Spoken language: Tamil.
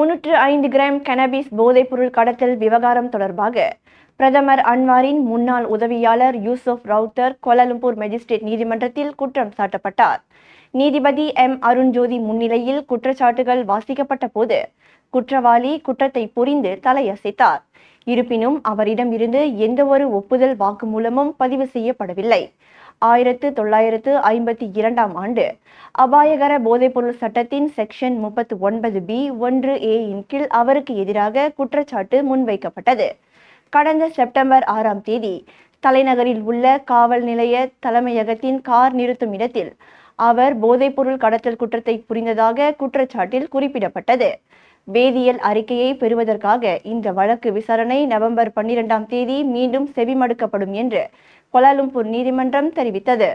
முன்னூற்று ஐந்து கிராம் கனபிஸ் போதைப்பொருள் கடத்தல் விவகாரம் தொடர்பாக பிரதமர் அன்வாரின் முன்னாள் உதவியாளர் யூசுப் ரவுத்தர் கோலாலம்பூர் மெஜிஸ்ட்ரேட் நீதிமன்றத்தில் குற்றம் சாட்டப்பட்டார். நீதிபதி எம். அருண்ஜோதி முன்னிலையில் குற்றச்சாட்டுகள் வாசிக்கப்பட்ட போது குற்றவாளி குற்றத்தை புரிந்து தலையசைத்தார். இருப்பினும் அவரிடமிருந்து எந்தவொரு ஒப்புதல் வாக்குமூலமும் பதிவு செய்யப்படவில்லை. ஆயிரத்து தொள்ளாயிரத்து ஐம்பத்தி இரண்டாம் ஆண்டு. அபாயகர போதைப்பொருள் சட்டத்தின் செக்ஷன் முப்பத்தி ஒன்பது பி ஒன்று ஏ இன் கீழ் அவருக்கு எதிராக குற்றச்சாட்டு முன்வைக்கப்பட்டது. கடந்த செப்டம்பர் ஆறாம் தேதி தலைநகரில் உள்ள காவல் நிலைய தலைமையகத்தின் கார் நிறுத்தும் இடத்தில் அவர் போதைப்பொருள் கடத்தல் குற்றத்தை புரிந்ததாக குற்றச்சாட்டில் குறிப்பிடப்பட்டது. வேதியியல் அறிக்கையை பெறுவதற்காக இந்த வழக்கு விசாரணை நவம்பர் பன்னிரெண்டாம் தேதி மீண்டும் செவிமடுக்கப்படும் என்று கோலாலும்பூர் நீதிமன்றம் தெரிவித்தது.